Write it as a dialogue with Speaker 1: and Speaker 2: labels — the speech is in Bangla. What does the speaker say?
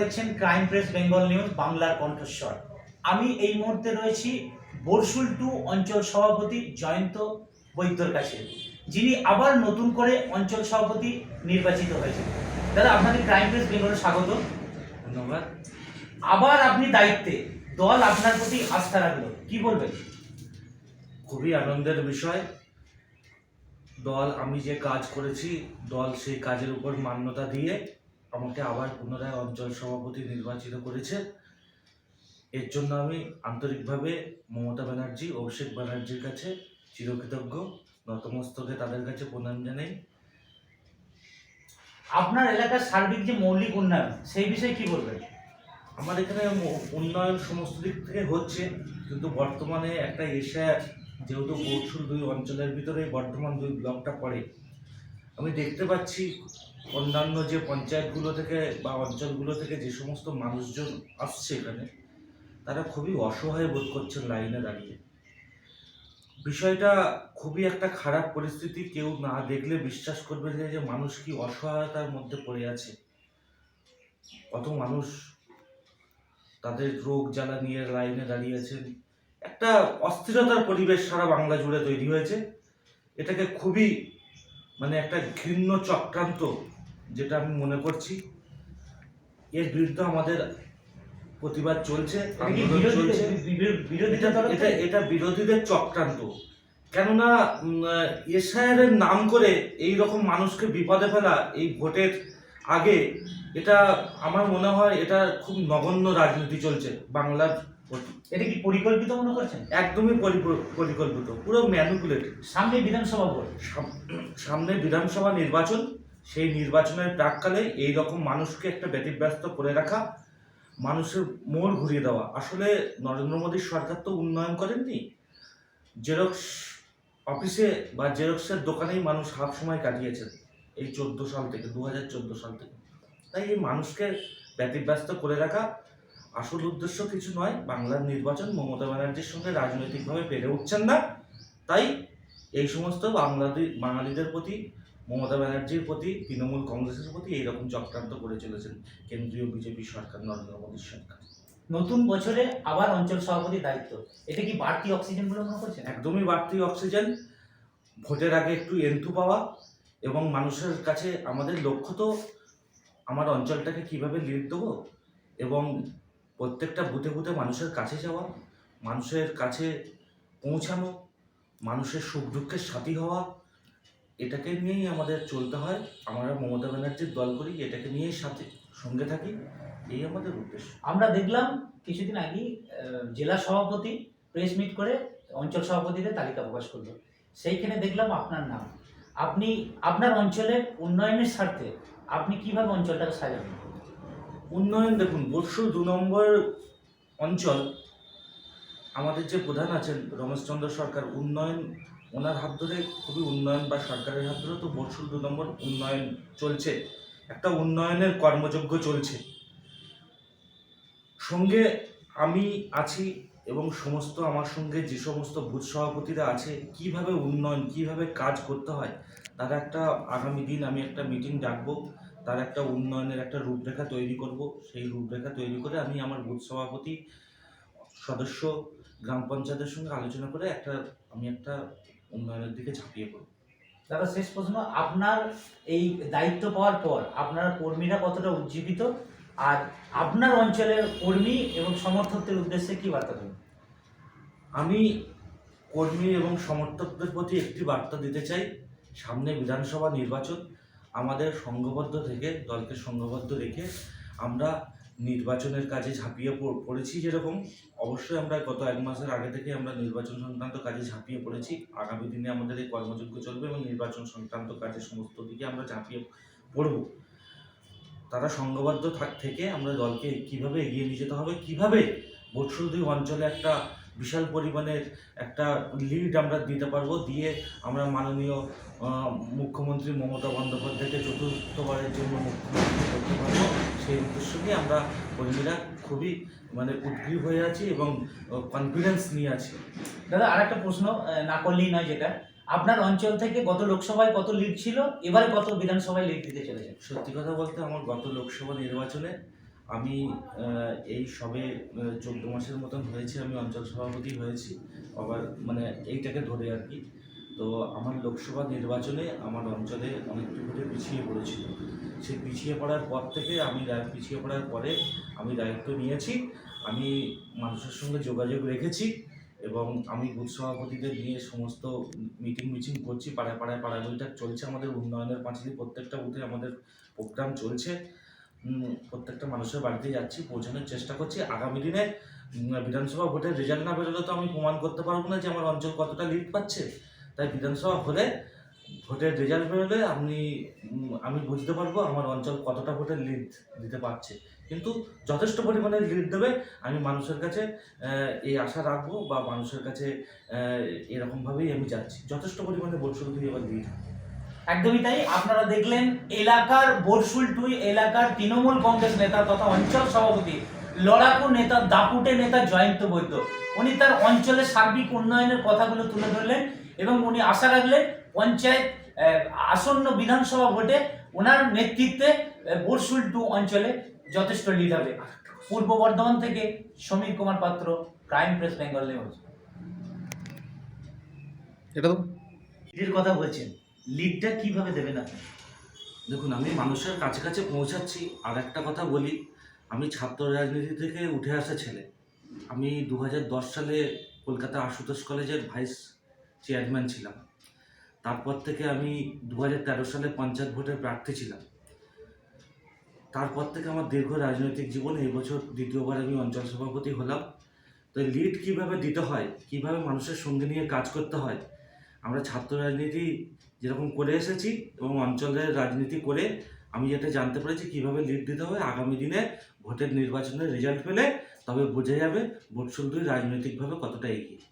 Speaker 1: দেখছেন ক্রাইম প্রেস বেঙ্গল নিউজ বাংলার কণ্ঠস্বর। আমি এই মুহূর্তে রয়েছি বরশুল টু অঞ্চল সভাপতি জয়ন্ত বৈদ্যর কাছে যিনি আবার নতুন করে অঞ্চল সভাপতি নির্বাচিত হয়েছেন। দাদা আপনাকে ক্রাইম প্রেস বেঙ্গলে স্বাগত।
Speaker 2: ধন্যবাদ।
Speaker 1: আবার আপনি দায়িত্বে দল আপনার প্রতি আস্থা রাখল কি বলবেন?
Speaker 2: খুবই আনন্দের বিষয়। দল আমি যে কাজ করেছি দল সেই কাজের উপর মান্যতা দিয়ে আমাকে আবার পুনরায় অঞ্চল সভাপতি নির্বাচিত করেছে। এর জন্য আমি আন্তরিকভাবে মমতা ব্যানার্জি, অভিষেক ব্যানার্জির কাছে চিরকৃতজ্ঞ। নতমস্তকে তাদের কাছে প্রণাম জানাই।
Speaker 1: আপনার এলাকার সার্বিক যে মৌলিক উন্নয়ন, সেই বিষয়ে কি বলবেন?
Speaker 2: আমার এখানে উন্নয়ন সমস্ত দিক থেকে হচ্ছে, কিন্তু বর্তমানে একটা এশিয়া যেহেতু বর্ষুল দুই অঞ্চলের ভিতরে বর্ধমান দুই ব্লকটা পড়ে, আমি দেখতে পাচ্ছি অন্যান্য যে পঞ্চায়েতগুলো থেকে বা অঞ্চলগুলো থেকে যে সমস্ত মানুষজন আসছে এখানে, তারা খুবই অসহায় বোধ করছেন লাইনে দাঁড়িয়ে। বিষয়টা খুবই একটা খারাপ পরিস্থিতি, কেউ না দেখলে বিশ্বাস করবে যে মানুষ কি অসহায়তার মধ্যে পড়ে আছে। কত মানুষ তাদের রোগ জ্বালা নিয়ে লাইনে দাঁড়িয়ে আছেন। একটা অস্থিরতার পরিবেশ সারা বাংলা জুড়ে তৈরি হয়েছে। এটাকে খুবই মানে একটা ঘৃণ্য চক্রান্ত যেটা আমি মনে করছি। এর বিরুদ্ধে আমাদের প্রতিবাদ চলছে।
Speaker 1: এটা
Speaker 2: চলছে। এটা এটা বিরোধীদের চক্রান্ত। কেননা এসআইআরের নাম করে এই রকম মানুষকে বিপদে ফেলা এই ভোটের আগে এটা আমার মনে হয় এটা খুব নগণ্য রাজনীতি চলছে বাংলার
Speaker 1: এটা কি পরিকল্পিত মনে করছেন?
Speaker 2: একদমই পরিকল্পিত পুরো ম্যানুপুলেটেড
Speaker 1: সামনে বিধানসভা ভোট।
Speaker 2: সামনে বিধানসভা নির্বাচন সেই নির্বাচনের প্রাককালে এই রকম মানুষকে একটা ব্যতিব্যস্ত করে রাখা, মানুষের মোড় ঘুরিয়ে দেওয়া। আসলে নরেন্দ্র মোদীর সরকার তো উন্নয়ন করেননি। জেরক্স অফিসে বা জেরক্সের দোকানেই মানুষ হাফ সময় কাটিয়েছেন এই চোদ্দ সাল থেকে দু হাজার চোদ্দ সাল থেকে। তাই এই মানুষকে ব্যতিব্যস্ত করে রাখা আসল উদ্দেশ্য কিছু নয়, বাংলার নির্বাচন মমতা ব্যানার্জির সঙ্গে রাজনৈতিকভাবে পেরে উঠছেন না। তাই এই সমস্ত বাংলাদেশ বাঙালিদের প্রতি মমতা ব্যানার্জির প্রতি তৃণমূল কংগ্রেসের প্রতি এইরকম চক্রান্ত করে চলেছেন কেন্দ্রীয় বিজেপি সরকার নরেন্দ্র মোদীর সরকার।
Speaker 1: নতুন বছরে আবার অঞ্চল সভাপতি দায়িত্ব। এটা কি বাড়তি অক্সিজেন বলে মনে করছেন?
Speaker 2: একদমই বাড়তি অক্সিজেন। ভোটের আগে একটু এন্থু পাওয়া এবং মানুষের কাছে আমাদের লক্ষ্য তো আমার অঞ্চলটাকে কীভাবে লিড দেবো এবং প্রত্যেকটা বুথে বুথে মানুষের কাছে যাওয়া মানুষের কাছে পৌঁছানো মানুষের সুখ দুঃখের সাথী হওয়া এটাকে নিয়েই আমাদের চলতে হয়। আমরা মমতা ব্যানার্জির দল করি এটাকে নিয়েই সাথে সঙ্গে থাকি। এই আমাদের উদ্দেশ্য।
Speaker 1: আমরা দেখলাম কিছুদিন আগেই জেলা সভাপতি প্রেস মিট করে অঞ্চল সভাপতিদের তালিকা প্রকাশ করল। সেইখানে দেখলাম আপনার নাম। আপনি আপনার অঞ্চলের উন্নয়নের স্বার্থে আপনি কীভাবে অঞ্চলটাকে সাজাবেন?
Speaker 2: উন্নয়ন দেখুন বর্ষুল দু নম্বর অঞ্চল আমাদের যে প্রধান আছেন রমেশচন্দ্র সরকার উন্নয়ন ওনার হাত ধরে খুবই উন্নয়ন বা সরকারের হাত ধরে তো বর্ষুল দু নম্বর উন্নয়ন চলছে, একটা উন্নয়নের কর্মযজ্ঞ চলছে। সঙ্গে আমি আছি এবং সমস্ত আমার সঙ্গে যে সমস্ত বুথ সভাপতিরা আছে, কীভাবে উন্নয়ন, কীভাবে কাজ করতে হয়, তার একটা আগামী দিন আমি একটা মিটিং ডাকবো, তার একটা উন্নয়নের একটা রূপরেখা তৈরি করব। সেই রূপরেখা তৈরি করে আমি আমার বুথ সভাপতি, সদস্য, গ্রাম পঞ্চায়েতের সঙ্গে আলোচনা করে একটা, আমি একটা উন্নয়নের দিকে ঝাঁপিয়ে পড়ব।
Speaker 1: দাদা শেষ প্রশ্ন আপনার এই দায়িত্ব পাওয়ার পর আপনার কর্মীরা কতটা উজ্জীবিত? আর আপনার অঞ্চলের কর্মী এবং সমর্থকদের উদ্দেশ্যে কি বার্তা দেবেন?
Speaker 2: আমি কর্মী এবং সমর্থকদের প্রতি একটি বার্তা দিতে চাই। সামনে বিধানসভা নির্বাচন আমাদের সংঘবদ্ধ থেকে দলকে সংঘবদ্ধ রেখে আমরা নির্বাচনের কাজে ঝাঁপিয়ে পড়- পড়েছি যেরকম। অবশ্যই আমরা গত এক মাসের আগে থেকে আমরা নির্বাচন সংক্রান্ত কাজে ঝাঁপিয়ে পড়েছি। আগামী দিনে আমাদের এই কর্মযোগ্য চলবে এবং নির্বাচন সংক্রান্ত কাজে সমস্ত দিকে আমরা ঝাঁপিয়ে পড়ব। তারা সংঘবদ্ধ থাক- থেকে আমরা দলকে কীভাবে এগিয়ে নিয়ে যেতে হবে, কীভাবে বৎসলদী অঞ্চলে একটা বিশাল পরিমাণের একটা লিড আমরা দিতে পারব, দিয়ে আমরা মাননীয় মুখ্যমন্ত্রী মমতা বন্দ্যোপাধ্যায়কে চতুর্থবারের জন্য মুখ্যমন্ত্রী সেই উদ্দেশ্য নিয়ে আমরা কর্মীরা খুবই মানে উদ্গ্রীব হয়ে আছি এবং কনফিডেন্স নিয়ে আছি।
Speaker 1: দাদা আর একটা প্রশ্ন না করলেই নয় যেটা। আপনার অঞ্চল থেকে গত লোকসভায় কত লিড ছিল? এবারে কত বিধানসভায় লিড দিতে চলেছে
Speaker 2: সত্যি কথা বলতে আমার গত লোকসভা নির্বাচনে আমি এই সবে চোদ্দ মাসের মতন হয়েছে আমি অঞ্চল সভাপতি হয়েছি। আবার মানে এইটাকে ধরে আর কি। তো আমার লোকসভা নির্বাচনে আমার অঞ্চলে অনেকটু করে পিছিয়ে পড়েছিল। সেই পিছিয়ে পড়ার পর থেকে আমি পিছিয়ে পড়ার পরে আমি দায়িত্ব নিয়েছি, আমি মানুষের সঙ্গে যোগাযোগ রেখেছি এবং আমি বুথ সভাপতিদের নিয়ে সমস্ত মিটিং মিটিং করছি, পাড়ায় পাড়ায় পাড়ায় বইটা চলছে আমাদের, উন্নয়নের পাঁচালি প্রত্যেকটা বুথে আমাদের প্রোগ্রাম চলছে। প্রত্যেকটা মানুষের বাড়িতে যাচ্ছি, পৌঁছানোর চেষ্টা করছি। আগামী দিনে বিধানসভা ভোটের রেজাল্ট না বেরোলে তো আমি প্রমাণ করতে পারব না যে আমার অঞ্চল কতটা লিড পাচ্ছে। তাই বিধানসভা হলে ভোটের রেজাল্ট বেরোলে আপনি আমি বুঝতে পারব আমার অঞ্চল কতটা ভোটের লিড দিতে পারছে। কিন্তু যথেষ্ট পরিমাণে লিড দেবে, আমি মানুষের কাছে এই আশা রাখব বা মানুষের কাছে এরকমভাবেই আমি যাচ্ছি। যথেষ্ট পরিমাণে ভোট শুরু দিয়ে এবার লিড
Speaker 1: একদমই তাই। আপনারা দেখলেন এলাকার বরসুল টুই এলাকার তৃণমূল কংগ্রেস নেতা তথা অঞ্চল সভাপতি, লড়াকু নেতা, দাপুটে নেতা জয়ন্ত বৈদ্য। উনি তার অঞ্চলের সার্বিক উন্নয়নের কথাগুলো তুলে ধরলেন এবং উনি আশা রাখলেন পঞ্চায়েত আহ, আসন্ন বিধানসভা ভোটে ওনার নেতৃত্বে বরসুল টু অঞ্চলে যথেষ্ট লিড হবে। পূর্ব বর্ধমান থেকে Samir Kumar Patra crime press Bengal news
Speaker 3: এটা তো
Speaker 1: লিডের কথা বলছেন। লিডটা কীভাবে দেবেন আপনি?
Speaker 2: দেখুন আমি মানুষের কাছে কাছে পৌঁছাচ্ছি। আর একটা কথা বলি আমি ছাত্র রাজনীতি থেকে উঠে আসা ছেলে। আমি দু হাজার দশ সালে কলকাতা আশুতোষ কলেজের ভাইস চেয়ারম্যান ছিলাম। তারপর থেকে আমি দু হাজার তেরো সালে পঞ্চায়েত ভোটের প্রার্থী ছিলাম। তারপর থেকে আমার দীর্ঘ রাজনৈতিক জীবনে, এই বছর দ্বিতীয়বার আমি অঞ্চল সভাপতি হলাম। তো লিড কীভাবে দিতে হয়, কীভাবে মানুষের সঙ্গে নিয়ে কাজ করতে হয়, আমরা ছাত্র রাজনীতি যেরকম করে এসেছি এবং অঞ্চলের রাজনীতি করে আমি যেটা জানতে পেরেছি, কীভাবে লিড দিতে হবে আগামী দিনে ভোটের নির্বাচনের রেজাল্ট পেলে তবে বোঝা যাবে ভোট শুধুই রাজনৈতিকভাবে কতটা এগিয়ে।